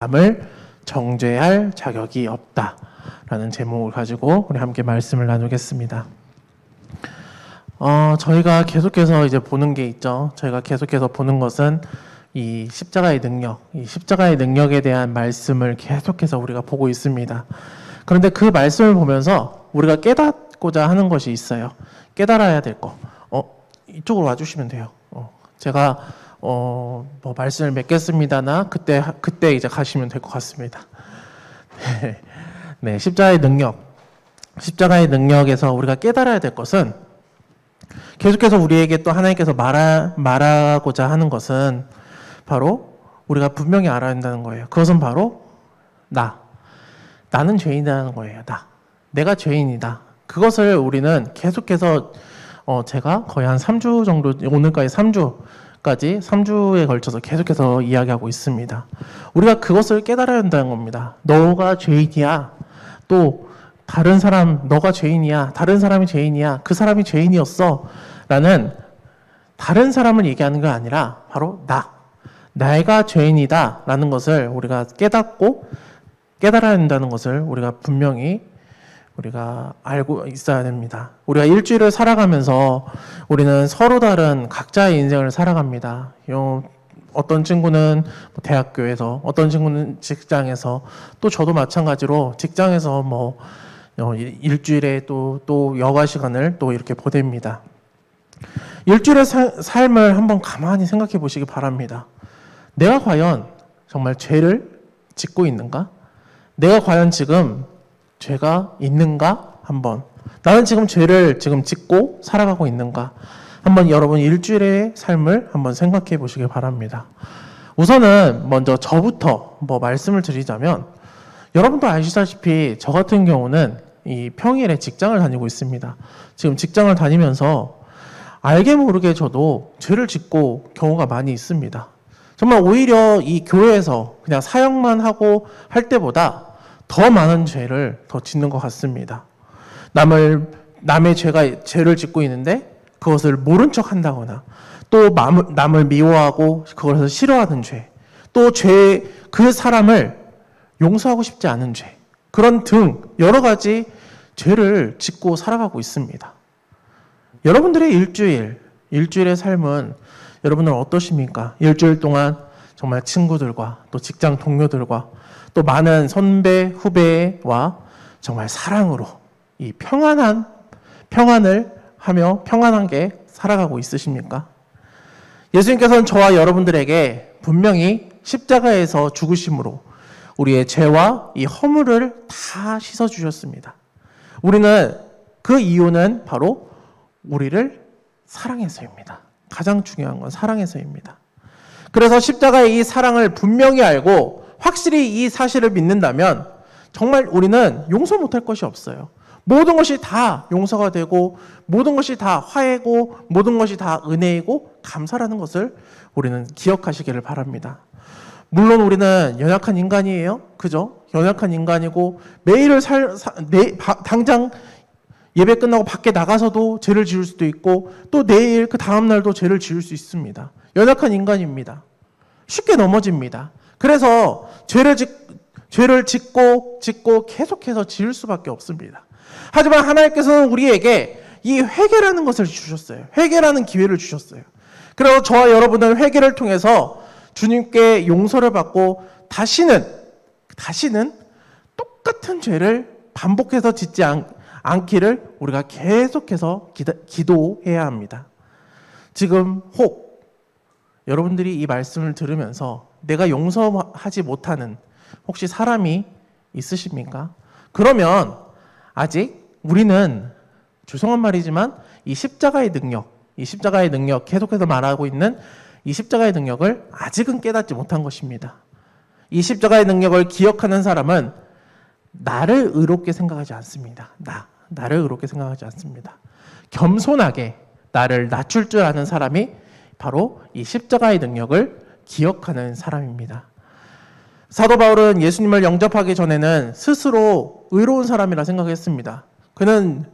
남을 정죄할 자격이 없다라는 제목을 가지고 우리 함께 말씀을 나누겠습니다. 어, 저희가 계속해서 이제 보는 게 있죠. 저희가 계속해서 보는 것은 이 십자가의 능력, 이 십자가의 능력에 대한 말씀을 계속해서 우리가 보고 있습니다. 그런데 그 말씀을 보면서 우리가 깨닫고자 하는 것이 있어요. 깨달아야 될 거. 어, 이쪽으로 와주시면 돼요. 어, 제가 어, 뭐 말씀을 맺겠습니다나 그때 그때 이제 가시면 될 것 같습니다. 네. 네, 십자가의 능력. 십자가의 능력에서 우리가 깨달아야 될 것은 계속해서 우리에게 또 하나님께서 말하, 말하고자 하는 것은 바로 우리가 분명히 알아야 한다는 거예요. 그것은 바로 나. 나는 죄인이라는 거예요. 나. 내가 죄인이다. 그것을 우리는 계속해서 어, 제가 거의 한 3주 정도, 오늘까지 3주 까지, 3주에 걸쳐서 계속해서 이야기하고 있습니다. 우리가 그것을 깨달아야 한다는 겁니다. 너가 죄인이야. 또, 다른 사람, 너가 죄인이야. 다른 사람이 죄인이야. 그 사람이 죄인이었어. 라는 다른 사람을 얘기하는 게 아니라 바로 나. 내가 죄인이다. 라는 것을 우리가 깨닫고 깨달아야 한다는 것을 우리가 분명히 우리가 알고 있어야 됩니다. 우리가 일주일을 살아가면서 우리는 서로 다른 각자의 인생을 살아갑니다. 요, 어떤 친구는 뭐 대학교에서, 어떤 친구는 직장에서, 또 저도 마찬가지로 직장에서 뭐 어, 일- 일주일에 또, 또 여가 시간을 또 이렇게 보냅니다. 일주일의 사- 삶을 한번 가만히 생각해 보시기 바랍니다. 내가 과연 정말 죄를 짓고 있는가? 내가 과연 지금 죄가 있는가? 한번. 나는 지금 죄를 지금 짓고 살아가고 있는가? 한번 여러분 일주일의 삶을 한번 생각해 보시기 바랍니다. 우선은 먼저 저부터 뭐 말씀을 드리자면 여러분도 아시다시피 저 같은 경우는 이 평일에 직장을 다니고 있습니다. 지금 직장을 다니면서 알게 모르게 저도 죄를 짓고 경우가 많이 있습니다. 정말 오히려 이 교회에서 그냥 사역만 하고 할 때보다 더 많은 죄를 더 짓는 것 같습니다. 남을 남의 죄가 죄를 짓고 있는데 그것을 모른 척 한다거나 또 남을, 미워하고 그것을 싫어하는 죄, 또 죄 그 사람을 용서하고 싶지 않은 죄 그런 등 여러 가지 죄를 짓고 살아가고 있습니다. 여러분들의 일주일, 일주일의 삶은 여러분은 어떠십니까? 일주일 동안 정말 친구들과 또 직장 동료들과 또 많은 선배, 후배와 정말 사랑으로 이 평안한, 평안을 하며 평안하게 살아가고 있으십니까? 예수님께서는 저와 여러분들에게 분명히 십자가에서 죽으심으로 우리의 죄와 이 허물을 다 씻어주셨습니다. 우리는 그 이유는 바로 우리를 사랑해서입니다. 가장 중요한 건 사랑해서입니다. 그래서 십자가의 이 사랑을 분명히 알고 확실히 이 사실을 믿는다면 정말 우리는 용서 못할 것이 없어요. 모든 것이 다 용서가 되고 모든 것이 다 화해고 모든 것이 다 은혜이고 감사라는 것을 우리는 기억하시기를 바랍니다. 물론 우리는 연약한 인간이에요. 그죠? 연약한 인간이고 매일을 살 사- 내, 바- 당장 예배 끝나고 밖에 나가서도 죄를 지을 수도 있고 또 내일 그 다음 날도 죄를 지을 수 있습니다. 연약한 인간입니다. 쉽게 넘어집니다. 그래서 죄를 짓 죄를 짓고 짓고 계속해서 지을 수밖에 없습니다. 하지만 하나님께서는 우리에게 이 회개라는 것을 주셨어요. 회개라는 기회를 주셨어요. 그래서 저와 여러분은 회개를 통해서 주님께 용서를 받고 다시는 다시는 똑같은 죄를 반복해서 짓지 않, 않기를 우리가 계속해서 기다, 기도해야 합니다. 지금 혹 여러분들이 이 말씀을 들으면서 내가 용서하지 못하는 혹시 사람이 있으십니까? 그러면 아직 우리는 죄송한 말이지만 이 십자가의 능력, 이 십자가의 능력 계속해서 말하고 있는 이 십자가의 능력을 아직은 깨닫지 못한 것입니다. 이 십자가의 능력을 기억하는 사람은 나를 의롭게 생각하지 않습니다. 나, 나를 의롭게 생각하지 않습니다. 겸손하게 나를 낮출 줄 아는 사람이 바로 이 십자가의 능력을 기억하는 사람입니다. 사도 바울은 예수님을 영접하기 전에는 스스로 의로운 사람이라 생각했습니다. 그는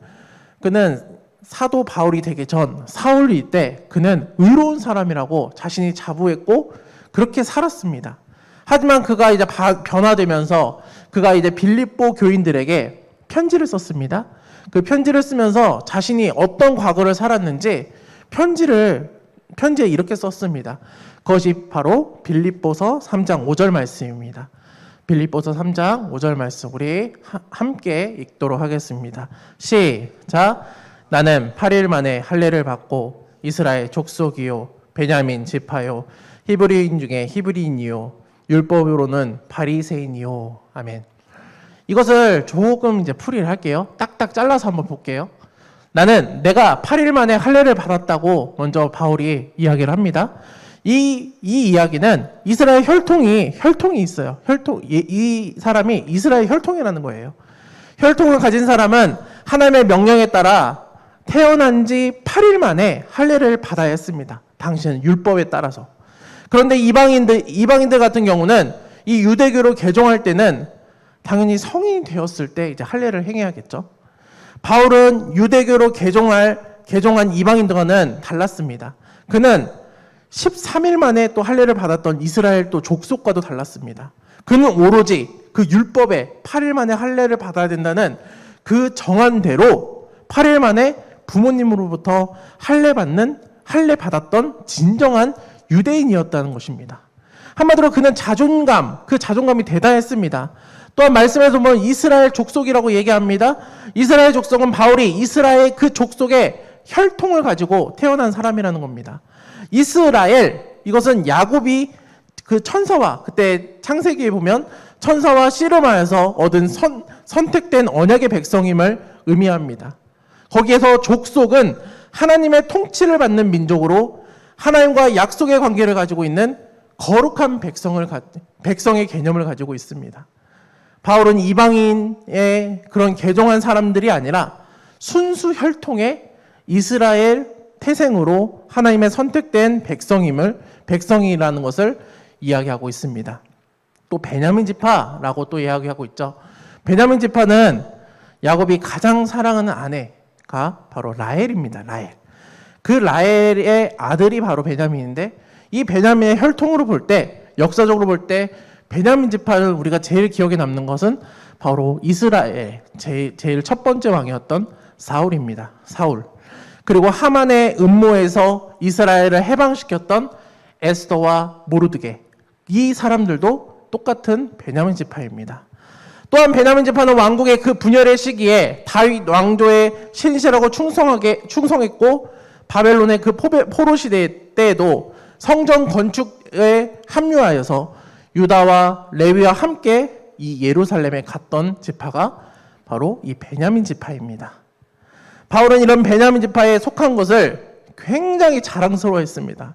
그는 사도 바울이 되기 전 사울일 때 그는 의로운 사람이라고 자신이 자부했고 그렇게 살았습니다. 하지만 그가 이제 바- 변화되면서 그가 이제 빌립보 교인들에게 편지를 썼습니다. 그 편지를 쓰면서 자신이 어떤 과거를 살았는지 편지를 편지에 이렇게 썼습니다. 그것이 바로 빌립보서 3장 5절 말씀입니다. 빌립보서 3장 5절 말씀 우리 하- 함께 읽도록 하겠습니다. 시작. 나는 8일 만에 할례를 받고 이스라엘 족속이요 베냐민 지파요 히브리인 중에 히브리인이요 율법으로는 바리새인이요 아멘. 이것을 조금 이제 풀이를 할게요. 딱딱 잘라서 한번 볼게요. 나는 내가 8일 만에 할례를 받았다고 먼저 바울이 이야기를 합니다. 이, 이 이야기는 이스라엘 혈통이, 혈통이 있어요. 혈통, 이, 이 사람이 이스라엘 혈통이라는 거예요. 혈통을 가진 사람은 하나님의 명령에 따라 태어난 지 8일 만에 할례를 받아야 했습니다. 당시는 율법에 따라서. 그런데 이방인들, 이방인들 같은 경우는 이 유대교로 개종할 때는 당연히 성인이 되었을 때 이제 할례를 행해야겠죠. 바울은 유대교로 개종할 개종한 이방인들과는 달랐습니다. 그는 13일 만에 또 할례를 받았던 이스라엘 또 족속과도 달랐습니다. 그는 오로지 그 율법에 8일 만에 할례를 받아야 된다는 그 정한 대로 8일 만에 부모님으로부터 할례 받는 할례 받았던 진정한 유대인이었다는 것입니다. 한마디로 그는 자존감, 그 자존감이 대단했습니다. 또한 말씀에서 보면 이스라엘 족속이라고 얘기합니다. 이스라엘 족속은 바울이 이스라엘 그 족속의 혈통을 가지고 태어난 사람이라는 겁니다. 이스라엘 이것은 야곱이 그 천사와 그때 창세기에 보면 천사와 씨름하여서 얻은 선, 선택된 언약의 백성임을 의미합니다. 거기에서 족속은 하나님의 통치를 받는 민족으로 하나님과 약속의 관계를 가지고 있는 거룩한 백성을 가, 백성의 개념을 가지고 있습니다. 바울은 이방인의 그런 개종한 사람들이 아니라 순수 혈통의 이스라엘 태생으로 하나님의 선택된 백성임을 백성이라는 것을 이야기하고 있습니다. 또 베냐민 지파라고 또 이야기하고 있죠. 베냐민 지파는 야곱이 가장 사랑하는 아내가 바로 라헬입니다. 라헬. 그 라헬의 아들이 바로 베냐민인데 이 베냐민의 혈통으로 볼 때 역사적으로 볼 때 베냐민 지파를 우리가 제일 기억에 남는 것은 바로 이스라엘 제일, 제일 첫 번째 왕이었던 사울입니다. 사울. 그리고 하만의 음모에서 이스라엘을 해방시켰던 에스더와 모르드게. 이 사람들도 똑같은 베냐민 지파입니다. 또한 베냐민 지파는 왕국의 그 분열의 시기에 다윗 왕조의 신실하고 충성하게 충성했고 바벨론의 그 포로 시대 때에도 성전 건축에 합류하여서 유다와 레위와 함께 이 예루살렘에 갔던 지파가 바로 이 베냐민 지파입니다. 바울은 이런 베냐민 지파에 속한 것을 굉장히 자랑스러워했습니다.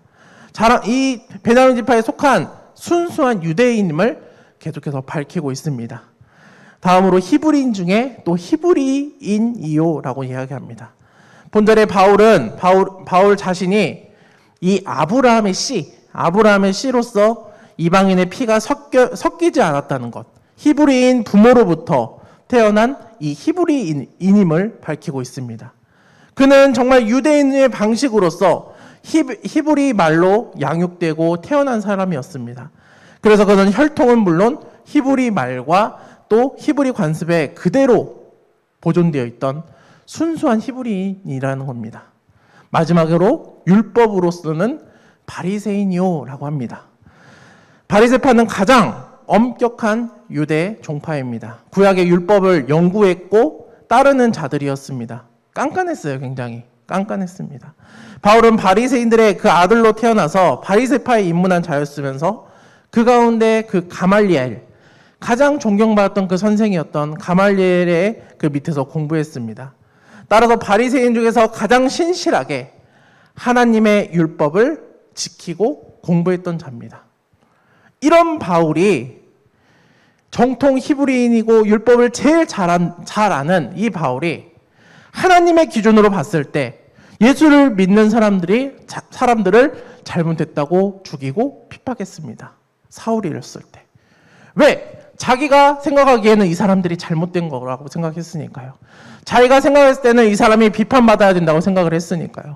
자랑 이 베냐민 지파에 속한 순수한 유대인임을 계속해서 밝히고 있습니다. 다음으로 히브리인 중에 또 히브리인이요라고 이야기합니다. 본절에 바울은 바울, 바울 자신이 이 아브라함의 씨, 아브라함의 씨로서 이방인의 피가 섞여, 섞이지 않았다는 것, 히브리인 부모로부터 태어난 이 히브리인임을 밝히고 있습니다. 그는 정말 유대인의 방식으로서 히브, 히브리 말로 양육되고 태어난 사람이었습니다. 그래서 그는 혈통은 물론 히브리 말과 또 히브리 관습에 그대로 보존되어 있던 순수한 히브리인이라는 겁니다. 마지막으로 율법으로서는 바리새인이요라고 합니다. 바리새파는 가장 엄격한 유대 종파입니다. 구약의 율법을 연구했고 따르는 자들이었습니다. 깐깐했어요, 굉장히. 깐깐했습니다. 바울은 바리새인들의 그 아들로 태어나서 바리새파에 입문한 자였으면서 그 가운데 그 가말리엘 가장 존경받았던 그 선생이었던 가말리엘의 그 밑에서 공부했습니다. 따라서 바리새인 중에서 가장 신실하게 하나님의 율법을 지키고 공부했던 자입니다. 이런 바울이 정통 히브리인이고 율법을 제일 잘, 안, 잘 아는 이 바울이 하나님의 기준으로 봤을 때 예수를 믿는 사람들이 자, 사람들을 잘못했다고 죽이고 핍박했습니다. 사울이 이랬을 때. 왜? 자기가 생각하기에는 이 사람들이 잘못된 거라고 생각했으니까요. 자기가 생각했을 때는 이 사람이 비판받아야 된다고 생각을 했으니까요.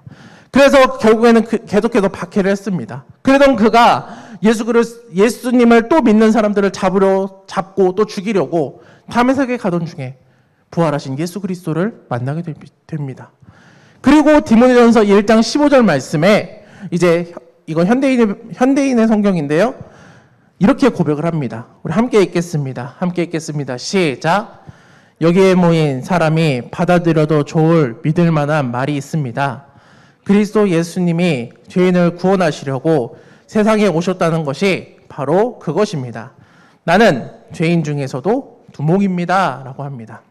그래서 결국에는 그, 계속해서 박해를 했습니다. 그러던 그가 예수 그리스 예수님을 또 믿는 사람들을 잡으려 잡고 또 죽이려고 다메섹에 가던 중에 부활하신 예수 그리스도를 만나게 되- 됩니다. 그리고 디모데전서 1장 15절 말씀에 이제 혀- 이건 현대인의 현대인의 성경인데요. 이렇게 고백을 합니다. 우리 함께 읽겠습니다. 함께 읽겠습니다. 시작. 여기에 모인 사람이 받아들여도 좋을 믿을 만한 말이 있습니다. 그리스도 예수님이 죄인을 구원하시려고 세상에 오셨다는 것이 바로 그것입니다. 나는 죄인 중에서도 두목입니다. 라고 합니다.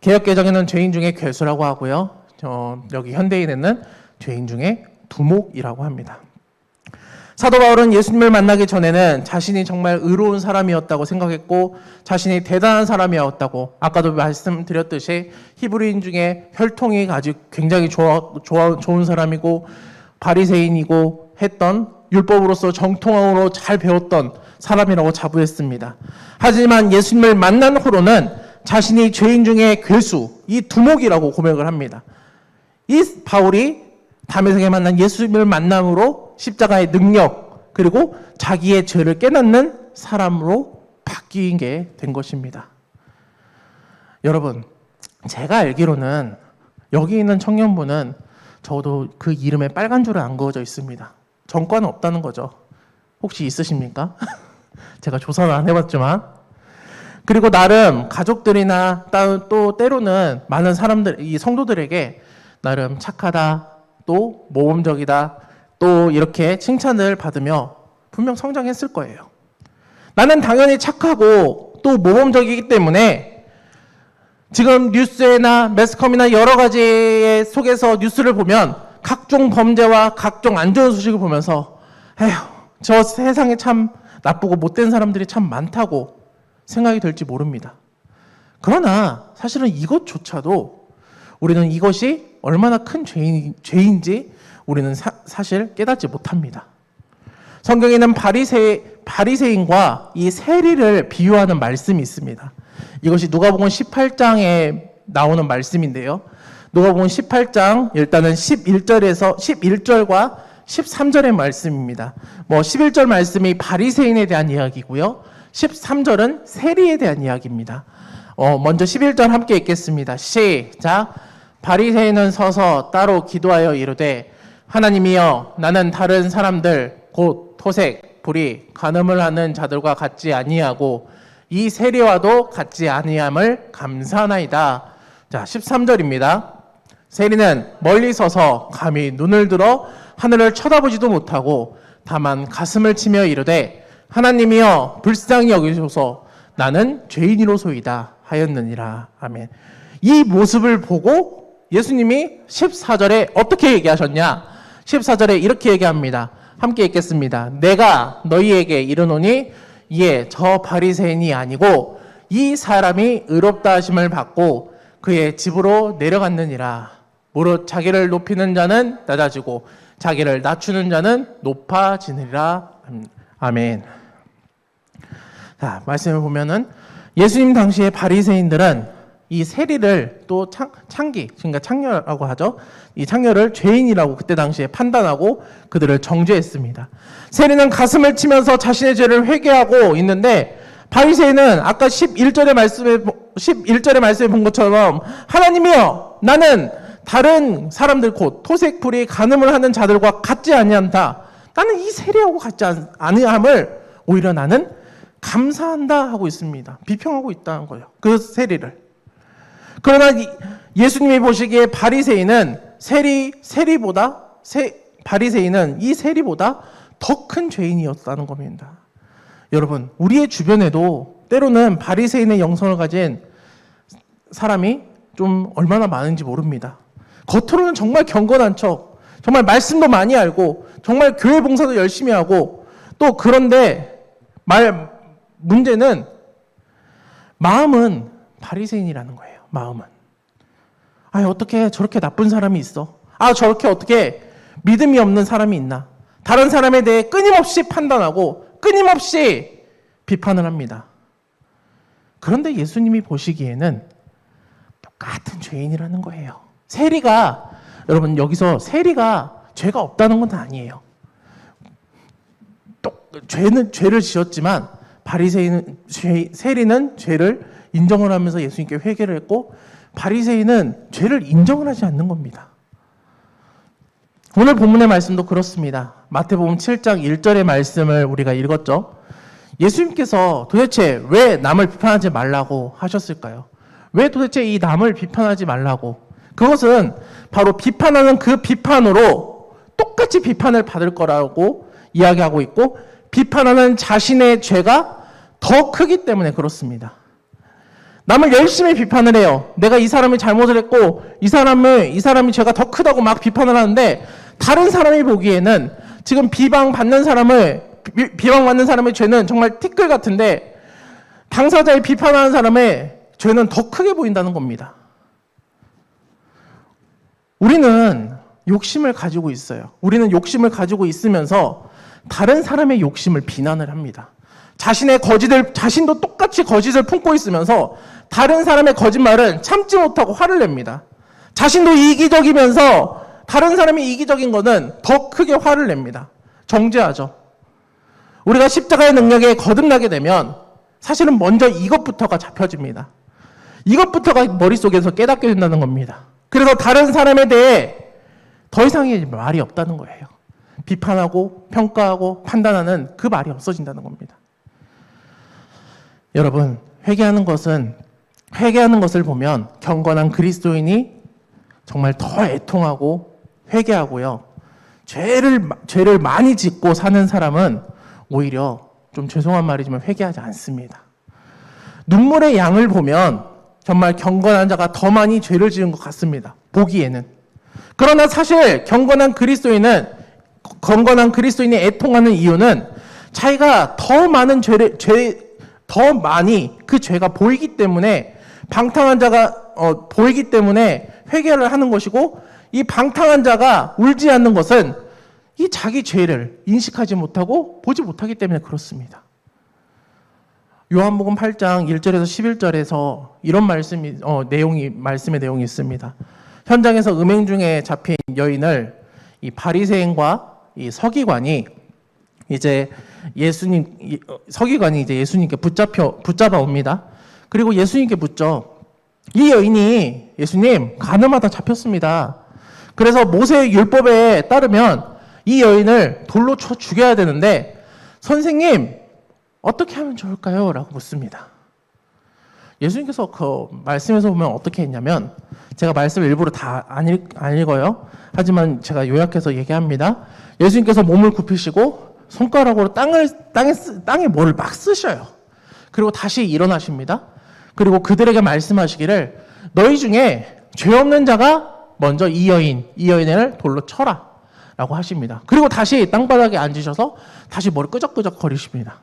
개혁개정에는 죄인 중에 괴수라고 하고요. 어, 여기 현대인에는 죄인 중에 두목이라고 합니다. 사도 바울은 예수님을 만나기 전에는 자신이 정말 의로운 사람이었다고 생각했고 자신이 대단한 사람이었다고 아까도 말씀드렸듯이 히브리인 중에 혈통이 아주 굉장히 좋아, 좋아, 좋은 사람이고 바리새인이고 했던 율법으로서 정통으로 잘 배웠던 사람이라고 자부했습니다. 하지만 예수님을 만난 후로는 자신이 죄인 중에 괴수, 이 두목이라고 고백을 합니다. 이 바울이 담에색에 만난 예수님을 만남으로 십자가의 능력 그리고 자기의 죄를 깨닫는 사람으로 바뀐 게된 것입니다. 여러분, 제가 알기로는 여기 있는 청년부는 저도 그 이름에 빨간 줄은 안 그어져 있습니다. 전과는 없다는 거죠. 혹시 있으십니까? 제가 조사는 안 해봤지만. 그리고 나름 가족들이나 따- 또 때로는 많은 사람들, 이 성도들에게 나름 착하다, 또 모범적이다, 또 이렇게 칭찬을 받으며 분명 성장했을 거예요. 나는 당연히 착하고 또 모범적이기 때문에 지금 뉴스나 매스컴이나 여러 가지의 속에서 뉴스를 보면 각종 범죄와 각종 안 좋은 소식을 보면서 에휴, 저 세상에 참 나쁘고 못된 사람들이 참 많다고 생각이 될지 모릅니다. 그러나 사실은 이것조차도 우리는 이것이 얼마나 큰 죄인, 죄인지 우리는 사, 사실 깨닫지 못합니다. 성경에는 바리새 바리새인과 이 세리를 비유하는 말씀이 있습니다. 이것이 누가복음 18장에 나오는 말씀인데요. 누가복음 18장 일단은 11절에서 11절과 13절의 말씀입니다. 뭐 11절 말씀이 바리새인에 대한 이야기고요. 13절은 세리에 대한 이야기입니다. 어, 먼저 11절 함께 읽겠습니다. 시작. 바리새인은 서서 따로 기도하여 이르되 하나님이여 나는 다른 사람들 곧 토색, 불이, 간음을 하는 자들과 같지 아니하고 이 세리와도 같지 아니함을 감사하나이다. 자, 13절입니다. 세리는 멀리 서서 감히 눈을 들어 하늘을 쳐다보지도 못하고 다만 가슴을 치며 이르되 하나님이여 불쌍히 여기소서 나는 죄인이로소이다 하였느니라. 아멘. 이 모습을 보고 예수님이 14절에 어떻게 얘기하셨냐? 14절에 이렇게 얘기합니다. 함께 읽겠습니다. 내가 너희에게 이르노니 이에 저 바리새인이 아니고 이 사람이 의롭다 하심을 받고 그의 집으로 내려갔느니라. 무릇 자기를 높이는 자는 낮아지고 자기를 낮추는 자는 높아지느니라. 아멘. 자, 말씀을 보면은 예수님 당시의 바리새인들은 이 세리를 또 창, 창기, 그러니까 창녀라고 하죠. 이 창녀를 죄인이라고 그때 당시에 판단하고 그들을 정죄했습니다. 세리는 가슴을 치면서 자신의 죄를 회개하고 있는데 바리새인은 아까 11절의 말씀에 11절의 말씀에 본 것처럼 하나님이여 나는 다른 사람들 곧 토색풀이 간음을 하는 자들과 같지 아니한다. 나는 이 세리하고 같지 않- 아니함을 오히려 나는 감사한다 하고 있습니다. 비평하고 있다는 거예요. 그 세리를. 그러나 이- 예수님이 보시기에 바리새인은 세리 세리보다 세 바리새인은 이 세리보다 더 큰 죄인이었다는 겁니다. 여러분, 우리의 주변에도 때로는 바리새인의 영성을 가진 사람이 좀 얼마나 많은지 모릅니다. 겉으로는 정말 경건한 척, 정말 말씀도 많이 알고, 정말 교회 봉사도 열심히 하고, 또 그런데 말 문제는 마음은 바리새인이라는 거예요. 마음은. 아, 어떻게 저렇게 나쁜 사람이 있어? 아, 저렇게 어떻게 믿음이 없는 사람이 있나? 다른 사람에 대해 끊임없이 판단하고 끊임없이 비판을 합니다. 그런데 예수님이 보시기에는 똑같은 죄인이라는 거예요. 세리가 여러분 여기서 세리가 죄가 없다는 건 아니에요. 죄는 죄를 지었지만 바리새인은 죄- 세리는 죄를 인정을 하면서 예수님께 회개를 했고 바리새인은 죄를 인정을 하지 않는 겁니다. 오늘 본문의 말씀도 그렇습니다. 마태복음 7장 1절의 말씀을 우리가 읽었죠. 예수님께서 도대체 왜 남을 비판하지 말라고 하셨을까요? 왜 도대체 이 남을 비판하지 말라고? 그것은 바로 비판하는 그 비판으로 똑같이 비판을 받을 거라고 이야기하고 있고 비판하는 자신의 죄가 더 크기 때문에 그렇습니다. 남을 열심히 비판을 해요. 내가 이 사람이 잘못을 했고 이 사람을 이 사람이 죄가 더 크다고 막 비판을 하는데 다른 사람이 보기에는 지금 비방 받는 사람을 비- 비방받는 사람의 죄는 정말 티끌 같은데 당사자의 비판하는 사람의 죄는 더 크게 보인다는 겁니다. 우리는 욕심을 가지고 있어요. 우리는 욕심을 가지고 있으면서 다른 사람의 욕심을 비난을 합니다. 자신의 거짓을 자신도 똑같이 거짓을 품고 있으면서 다른 사람의 거짓말은 참지 못하고 화를 냅니다. 자신도 이기적이면서 다른 사람이 이기적인 거는 더 크게 화를 냅니다. 정죄하죠. 우리가 십자가의 능력에 거듭나게 되면 사실은 먼저 이것부터가 잡혀집니다. 이것부터가 머릿속에서 깨닫게 된다는 겁니다. 그래서 다른 사람에 대해 더 이상의 말이 없다는 거예요. 비판하고 평가하고 판단하는 그 말이 없어진다는 겁니다. 여러분, 회개하는 것은 회개하는 것을 보면 경건한 그리스도인이 정말 더 애통하고 회개하고요. 죄를 죄를 많이 짓고 사는 사람은 오히려 좀 죄송한 말이지만 회개하지 않습니다. 눈물의 양을 보면 정말 경건한 자가 더 많이 죄를 지은 것 같습니다. 보기에는. 그러나 사실 경건한 그리스도인은 경건한 그리스도인이 애통하는 이유는 자기가 더 많은 죄를 죄 더 많이 그 죄가 보이기 때문에 방탕한 자가 어, 보이기 때문에 회개를 하는 것이고 이 방탕한 자가 울지 않는 것은 이 자기 죄를 인식하지 못하고 보지 못하기 때문에 그렇습니다. 요한복음 8장 1절에서 11절에서 이런 말씀이 어, 내용이 말씀의 내용이 있습니다. 현장에서 음행 중에 잡힌 여인을 이 바리새인과 이 서기관이 이제 예수님 이- 어, 서기관이 이제 예수님께 붙잡혀 붙잡아 옵니다. 그리고 예수님께 묻죠. 이 여인이 예수님 가늠하다 잡혔습니다. 그래서 모세의 율법에 따르면 이 여인을 돌로 쳐 죽여야 되는데 선생님 어떻게 하면 좋을까요? 라고 묻습니다. 예수님께서 그 말씀에서 보면 어떻게 했냐면 제가 말씀을 일부러 다 안 읽어요. 하지만 제가 요약해서 얘기합니다. 예수님께서 몸을 굽히시고 손가락으로 땅을 땅에 쓰- 땅에 뭐를 막 쓰셔요. 그리고 다시 일어나십니다. 그리고 그들에게 말씀하시기를 너희 중에 죄 없는 자가 먼저 이 여인 이 여인을 돌로 쳐라 라고 하십니다. 그리고 다시 땅바닥에 앉으셔서 다시 머리 끄적끄적 거리십니다.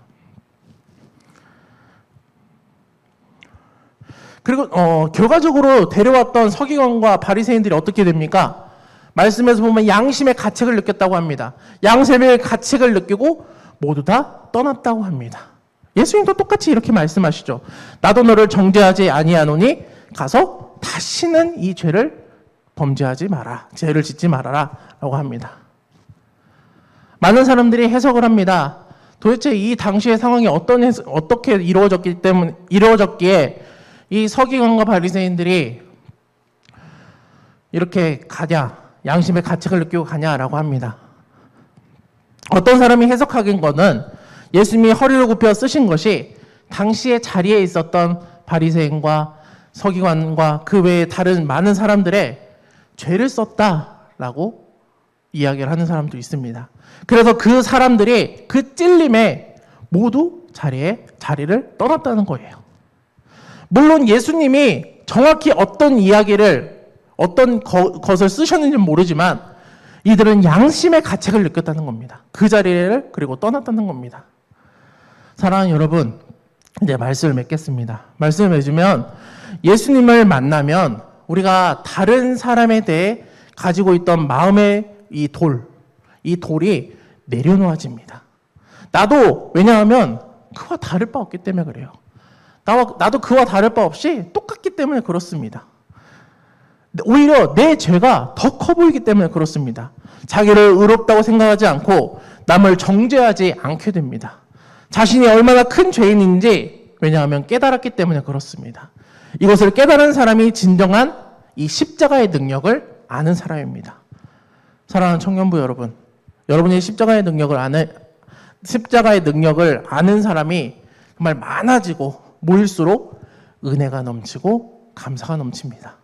그리고 어, 결과적으로 데려왔던 서기관과 바리새인들이 어떻게 됩니까? 말씀에서 보면 양심의 가책을 느꼈다고 합니다. 양심의 가책을 느끼고 모두 다 떠났다고 합니다. 예수님도 똑같이 이렇게 말씀하시죠. 나도 너를 정죄하지 아니하노니 가서 다시는 이 죄를 범죄하지 마라. 죄를 짓지 말아라 라고 합니다. 많은 사람들이 해석을 합니다. 도대체 이 당시의 상황이 어떤 어떻게 이루어졌기 때문에 이루어졌기에 이 서기관과 바리새인들이 이렇게 가냐 양심의 가책을 느끼고 가냐라고 합니다. 어떤 사람이 해석하긴 거는 예수님이 허리를 굽혀 쓰신 것이 당시의 자리에 있었던 바리새인과 서기관과 그 외에 다른 많은 사람들의 죄를 썼다라고 이야기를 하는 사람도 있습니다. 그래서 그 사람들이 그 찔림에 모두 자리에 자리를 떠났다는 거예요. 물론 예수님이 정확히 어떤 이야기를 어떤 거- 것을 쓰셨는지는 모르지만 이들은 양심의 가책을 느꼈다는 겁니다. 그 자리를 그리고 떠났다는 겁니다. 사랑하는 여러분, 이제 말씀을 맺겠습니다. 말씀을 맺으면 예수님을 만나면 우리가 다른 사람에 대해 가지고 있던 마음의 이 돌, 이 돌이 내려놓아집니다. 나도 왜냐하면 그와 다를 바 없기 때문에 그래요. 나와, 나도 그와 다를 바 없이 똑같기 때문에 그렇습니다. 오히려 내 죄가 더 커 보이기 때문에 그렇습니다. 자기를 의롭다고 생각하지 않고 남을 정죄하지 않게 됩니다. 자신이 얼마나 큰 죄인인지 왜냐하면 깨달았기 때문에 그렇습니다. 이것을 깨달은 사람이 진정한 이 십자가의 능력을 아는 사람입니다. 사랑하는 청년부 여러분, 여러분이 십자가의 능력을 아는 십자가의 능력을 아는 사람이 정말 많아지고 모일수록 은혜가 넘치고 감사가 넘칩니다.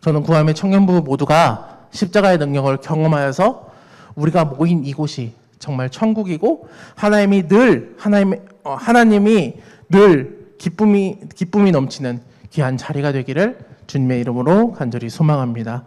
저는 구함의 청년부 모두가 십자가의 능력을 경험하여서 우리가 모인 이곳이 정말 천국이고 하나님이 늘 하나님 어, 하나님이 늘 기쁨이 기쁨이 넘치는 귀한 자리가 되기를 주님의 이름으로 간절히 소망합니다.